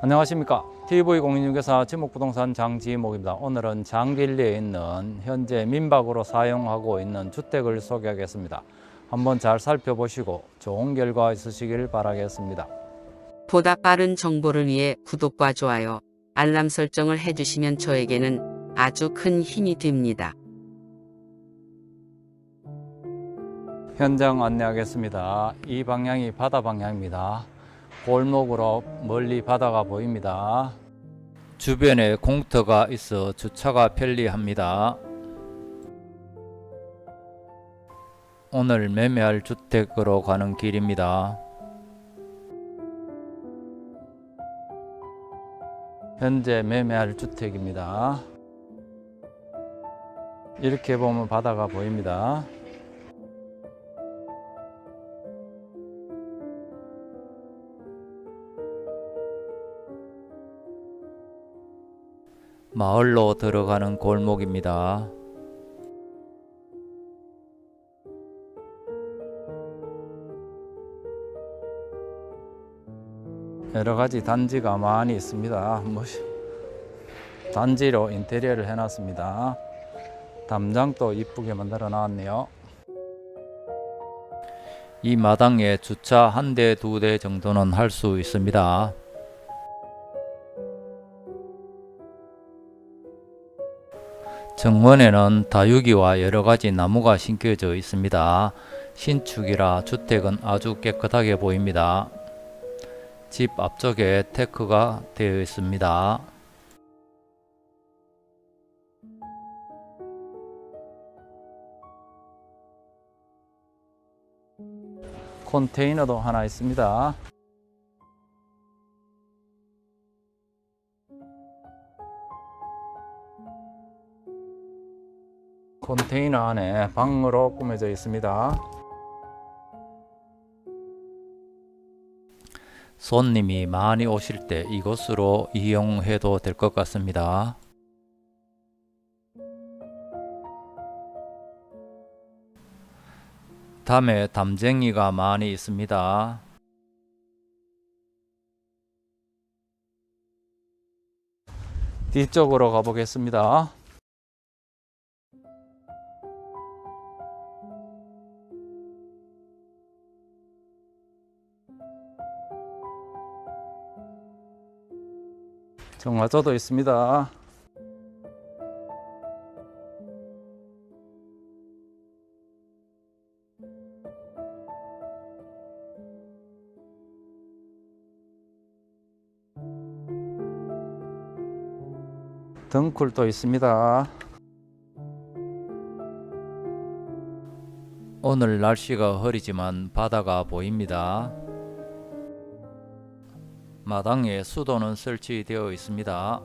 안녕하십니까. TV공인중개사 지목부동산 장지목입니다. 오늘은 장길리에 있는 현재 민박으로 사용하고 있는 주택을 소개하겠습니다. 한번 잘 살펴보시고 좋은 결과 있으시길 바라겠습니다. 보다 빠른 정보를 위해 구독과 좋아요, 알람 설정을 해주시면 저에게는 아주 큰 힘이 됩니다. 현장 안내하겠습니다 이 방향이 바다 방향입니다 골목으로 멀리 바다가 보입니다 주변에 공터가 있어 주차가 편리합니다 오늘 매매할 주택으로 가는 길입니다. 현재 매매할 주택입니다. 이렇게 보면 바다가 보입니다. 마을로 들어가는 골목입니다. 여러 가지 단지가 많이 있습니다. 뭐 단지로 인테리어를 해놨습니다. 담장도 이쁘게 만들어 놨네요. 이 마당에 주차 한 대, 두 대 정도는 할 수 있습니다. 정원에는 다육이와 여러 가지 나무가 심겨져 있습니다. 신축이라 주택은 아주 깨끗하게 보입니다. 집 앞쪽에 테크가 되어 있습니다. 컨테이너도 하나 있습니다. 컨테이너 안에 방으로 꾸며져 있습니다. 손님이 많이 오실 때 이곳으로 이용해도 될 것 같습니다. 담에 담쟁이가 많이 있습니다. 뒤쪽으로 가보겠습니다. 정화조도 있습니다. 등쿨도 있습니다. 오늘 날씨가 흐리지만 바다가 보입니다. 마당에 수도는 설치되어 있습니다.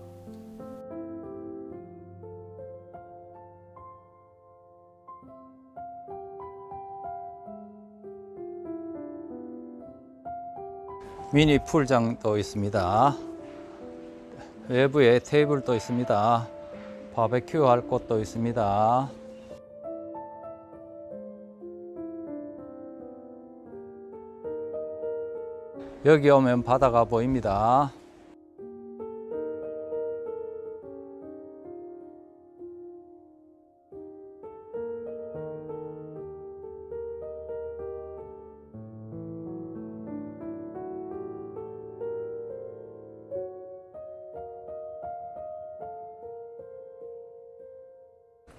미니 풀장도 있습니다. 외부에 테이블도 있습니다. 바베큐 할 곳도 있습니다. 여기 오면 바다가 보입니다.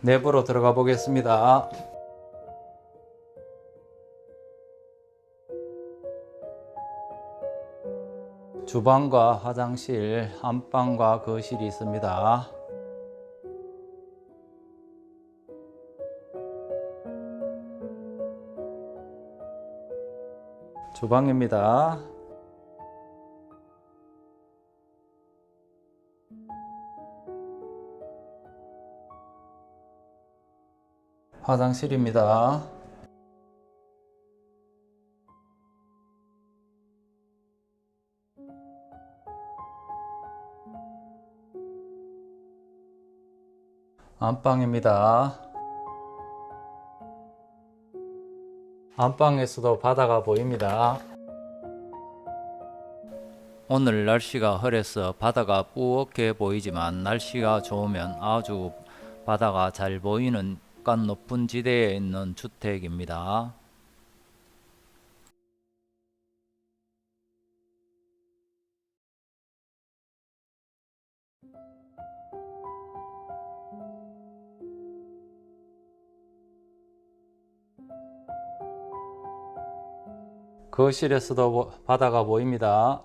내부로 들어가 보겠습니다. 주방과 화장실, 안방과 거실이 있습니다. 주방입니다. 화장실입니다. 안방입니다. 안방에서도 바다가 보입니다. 오늘 날씨가 흐려서 바다가 뿌옇게 보이지만 날씨가 좋으면 아주 바다가 잘 보이는 간 높은 지대에 있는 주택입니다. 거실에서도 보- 바다가 보입니다.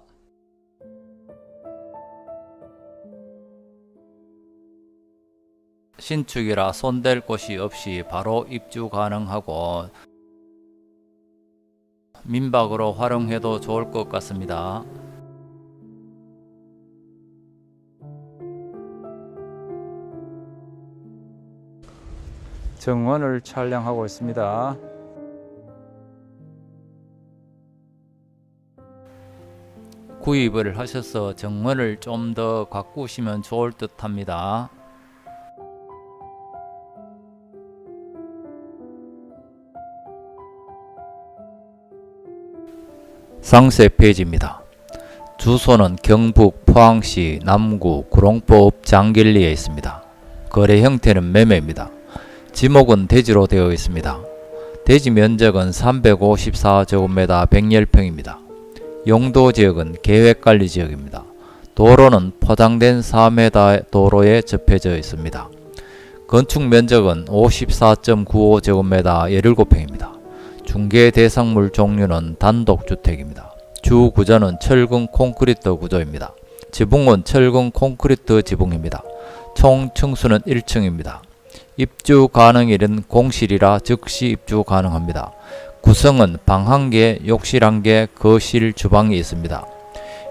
신축이라 손댈 곳이 없이 바로 입주 가능하고 민박으로 활용해도 좋을 것 같습니다. 정원을 촬영하고 있습니다. 구입을 하셔서 정원을 좀 더 가꾸시면 좋을 듯 합니다. 상세 페이지입니다. 주소는 경북 포항시 남구 구롱포읍 장길리에 있습니다. 거래 형태는 매매입니다. 지목은 대지로 되어 있습니다. 대지 면적은 354제곱미터 110평입니다. 용도 지역은 계획관리 지역입니다. 도로는 포장된 4m 도로에 접해져 있습니다. 건축 면적은 54.95제곱미터 17평입니다. 중개 대상물 종류는 단독주택입니다. 주 구조는 철근 콘크리트 구조입니다. 지붕은 철근 콘크리트 지붕입니다. 총 층수는 1층입니다. 입주 가능일은 공실이라 즉시 입주 가능합니다. 구성은 방 1개, 욕실 1개, 거실, 주방이 있습니다.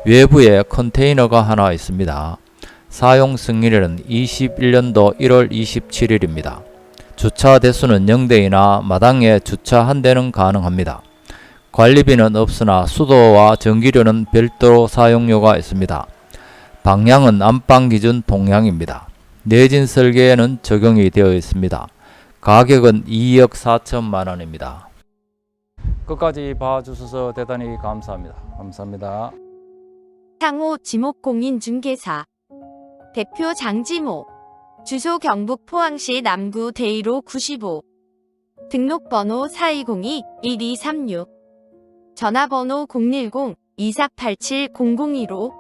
외부에 컨테이너가 하나 있습니다. 사용 승인일은 21년도 1월 27일입니다. 주차 대수는 0대이나 마당에 주차 한 대는 가능합니다. 관리비는 없으나 수도와 전기료는 별도로 사용료가 있습니다. 방향은 안방 기준 동향입니다. 내진 설계에는 적용이 되어 있습니다. 가격은 2억 4천만 원입니다. 끝까지 봐주셔서 대단히 감사합니다. 감사합니다. 상호 지목공인중개사 대표 장지모 주소 경북 포항시 남구 대이로 95 등록번호 4202-1236 전화번호 010-2487-0015